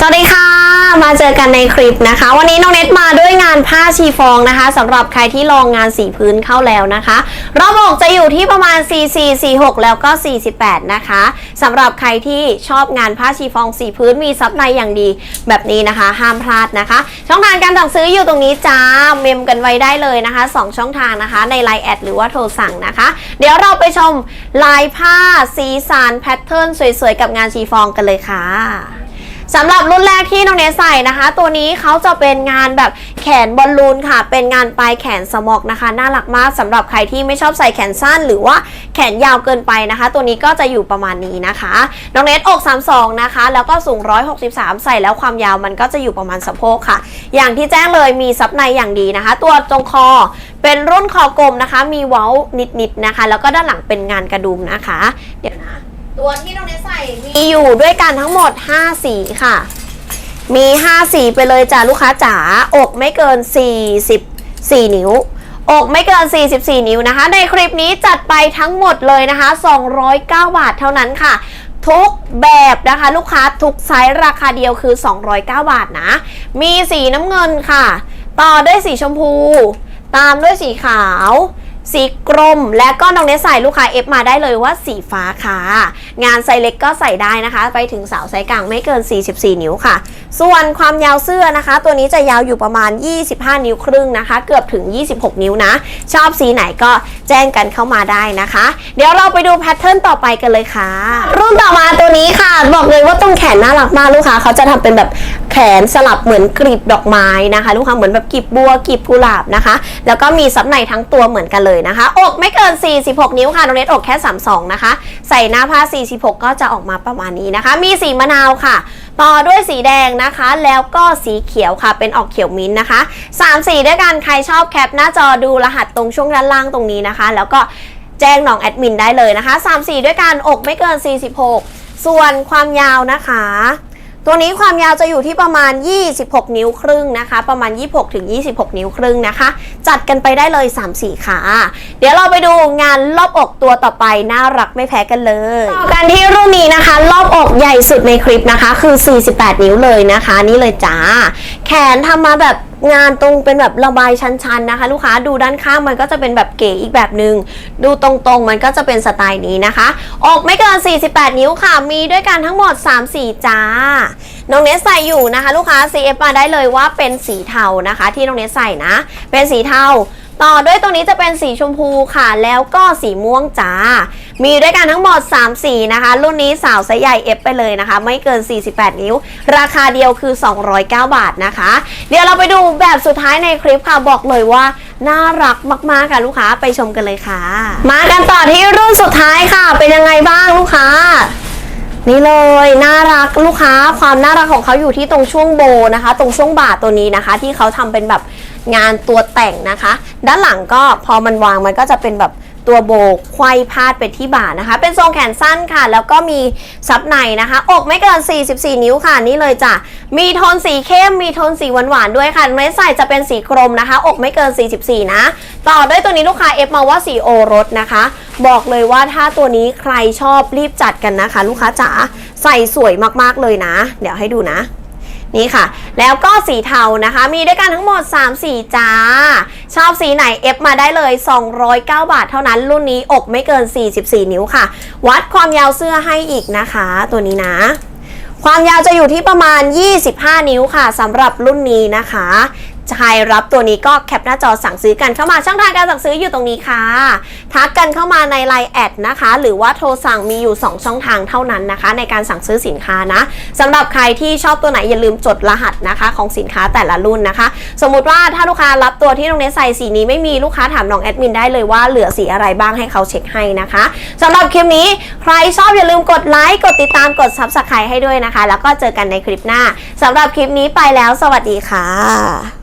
สวัสดีค่ะ มาเจอกันในคลิปนะคะ วันนี้น้องเน็ตมาด้วยงานผ้าชีฟองนะคะสำหรับใครที่ลองงานสีพื้นเข้าแล้วนะคะรอบอกจะอยู่ที่ประมาณ 44 46 แล้วก็ 48 นะคะสำหรับใครที่ชอบงานผ้าชีฟองสีพื้นมีซับในอย่างดีแบบนี้นะคะ ห้ามพลาดนะคะ ช่องทางการสั่งซื้ออยู่ตรงนี้จ้าเมมกันไว้ได้เลยนะคะ 2 ช่องทางนะคะ ใน Line แอดหรือว่าโทรสั่งนะคะ เดี๋ยวเราไปชมลายผ้าสีสันแพทเทิร์นสวยๆกับงานชีฟองกันเลยค่ะ สำหรับรุ่นแรกที่น้องเนสใส่นะคะ ตัวนี้เขาจะเป็นงานแบบแขนบอลลูนค่ะ เป็นงานปลายแขนสมอกนะคะ น่ารักมากสำหรับใครที่ไม่ชอบใส่แขนสั้น หรือว่าแขนยาวเกินไปนะคะ ตัวนี้ก็จะอยู่ประมาณนี้นะคะ น้องเนสอก 32 นะคะ แล้วก็สูง 163 ใส่แล้วความยาวมันก็จะอยู่ประมาณสะโพกค่ะ อย่างที่แจ้งเลยมีซับในอย่างดีนะคะ ตัวตรงคอเป็นรุ่นคอกลมนะคะ มีเว้านิดๆนะคะ แล้วก็ด้านหลังเป็นงานกระดุมนะคะ เดี๋ยวนะ ตัวที่น้องเนสใส่มีอยู่ด้วยกันทั้งหมด 5 สีค่ะ มี 5 สีไปเลยจ้าลูกค้าจ๋าอกไม่เกิน 44 นิ้ว อกไม่เกิน 44 นิ้วนะคะ ในคลิปนี้จัดไปทั้งหมดเลยนะคะ 209 บาทเท่านั้นค่ะทุกแบบนะคะลูกค้าทุกไซส์ราคาเดียวคือ 209 บาทนะ มีสีน้ำเงินค่ะ ต่อด้วยสีชมพู ตามด้วยสีขาว สีกรม และก็น้องเนสใส่ลูกค้าเอฟมาได้เลยว่าสีฟ้าค่ะ งานไซส์เล็กก็ใส่ได้นะคะ ไปถึงสาวไซส์กลางไม่เกิน 44 นิ้วค่ะ ส่วนความยาวเสื้อนะคะ ตัวนี้จะยาวอยู่ประมาณ 25 นิ้วครึ่งนะคะ เกือบถึง 26 นิ้วนะ ชอบสีไหนก็แจ้งกันเข้ามาได้นะคะ เดี๋ยวเราไปดูแพทเทิร์นต่อไปกันเลยค่ะ รุ่นต่อมาตัวนี้ค่ะ บอกเลยว่าตรงแขนน่ารักมากลูกค้าเขาจะทำเป็นแบบ แขนสลับเหมือนกลีบดอกไม้นะคะ ลูกค้าเหมือนแบบกลีบบัวกลีบกุหลาบนะคะ แล้วก็มีซับในทั้งตัวเหมือนกันเลยนะคะ อกไม่เกิน 46 นิ้วค่ะน้องเนตอกแค่ 32 นะคะ ใส่หน้าผ้า 46 ก็จะออกมาประมาณนี้นะคะ มีสีมะนาวค่ะต่อด้วยสีแดงนะคะ แล้วก็สีเขียวค่ะ เป็นออกเขียวมิ้นท์นะคะ 3 สีด้วยกันใครชอบแคปหน้าจอดูรหัสตรงช่วงด้านล่างตรงนี้นะคะ แล้วก็แจ้งน้องแอดมินได้เลยนะคะ 3 สีด้วยกันอกไม่เกิน 46 ส่วนความยาวนะคะ ตัวนี้ความยาวจะอยู่ที่ประมาณ 26 นิ้วครึ่งนะคะ ประมาณ 26ถึง26 นิ้วครึ่งนะคะ จัดกันไปได้เลย3สีขา เดี๋ยวเราไปดูงานรอบอกตัวต่อไป น่ารักไม่แพ้กันเลยต่อกันที่รุ่นนี้นะคะ รอบอกใหญ่สุดในคลิปนะคะ คือ 48 นิ้วเลยนะคะ นี่เลยจ้า แขนทำมาแบบงานตรงเป็นแบบระบายชันๆนะคะ ลูกค้าดูด้านข้างมันก็จะเป็นแบบเก๋อีกแบบหนึง่งดูตรงๆมันก็จะเป็นสไตล์นี้นะคะ ออกไม่เกิน 48 นิ้วค่ะ มีด้วยกันทั้งหมด 3 สีจ้า น้องเนสใส่อยู่นะคะ ลูกค้า CF มาได้เลยว่าเป็นสีเทานะคะ ที่น้องเนสใส่นะ เป็นสีเทา ต่อด้วยตรงนี้จะเป็นสีชมพูค่ะ แล้วก็สีม่วงจ้า มีด้วยกันทั้งหมด 3 สีนะคะ รุ่นนี้สาวไซส์ใหญ่ F ไปเลยนะคะ ไม่เกิน 48 นิ้ว ราคาเดียวคือ 209 บาทนะคะ เดี๋ยวเราไปดูแบบสุดท้ายในคลิปค่ะ บอกเลยว่าน่ารักมากๆค่ะลูกค้าไปชมกันเลยค่ะ มากันต่อที่รุ่นสุดท้ายค่ะ เป็นยังไงบ้างลูกค้านี่เลยน่ารักลูกค้าความน่ารักของเขาอยู่ที่ตรงช่วงโบนะคะ ตรงช่วงบ่าตัวนี้นะคะ ที่เขาทำเป็นแบบ งานตัวแต่งนะคะ ด้านหลังก็พอมันวางมันก็จะเป็นแบบตัวโบไขว้พาดไปที่บ่านะคะ เป็นทรงแขนสั้นค่ะ แล้วก็มีซับในนะคะ อกไม่เกิน 44 นิ้วค่ะนี่เลยจ้ะ มีโทนสีเข้ม มีโทนสีหวานๆด้วยค่ะไม่ใส่จะเป็นสีกรมนะคะ อกไม่เกิน 44 นะ ต่อด้วยตัวนี้ลูกค้าเอฟมาว่าสีโอรสนะคะ บอกเลยว่าถ้าตัวนี้ใครชอบรีบจัดกันนะคะ ลูกค้าจ๋าใส่สวยมากๆเลยนะ เดี๋ยวให้ดูนะ นี่ค่ะ แล้วก็สีเทานะคะ มีด้วยกันทั้งหมด 3 สีจ้า ชอบสีไหนเอฟมาได้เลย 209 บาทเท่านั้นรุ่นนี้อกไม่เกิน 44 นิ้วค่ะ วัดความยาวเสื้อให้อีกนะคะ ตัวนี้นะ ความยาวจะอยู่ที่ประมาณ 25 นิ้วค่ะสำหรับรุ่นนี้นะคะ ใครรับตัวนี้ก็แคปหน้าจอสั่งซื้อกันเข้ามาช่องทางการสั่งซื้ออยู่ตรงนี้ค่ะ ทักกันเข้ามาในไลน์แอดนะคะ หรือว่าโทรสั่งมีอยู่ 2 ช่องทางเท่านั้นนะคะ ในการสั่งซื้อสินค้านะสำหรับใครที่ชอบตัวไหนอย่าลืมจดรหัสนะคะ ของสินค้าแต่ละรุ่นนะคะ สมมุติว่าถ้าลูกค้ารับตัวที่ตรงนี้ใส่สีนี้ไม่มีลูกค้าถามน้องแอดมินได้เลยว่าเหลือสีอะไรบ้างให้เขาเช็คให้นะคะสำหรับคลิปนี้ใครชอบอย่าลืมกดไลค์กดติดตามกด subscribe ให้ด้วยนะคะ แล้วก็เจอกันในคลิปหน้าสำหรับคลิปนี้ไปแล้ว สวัสดีค่ะ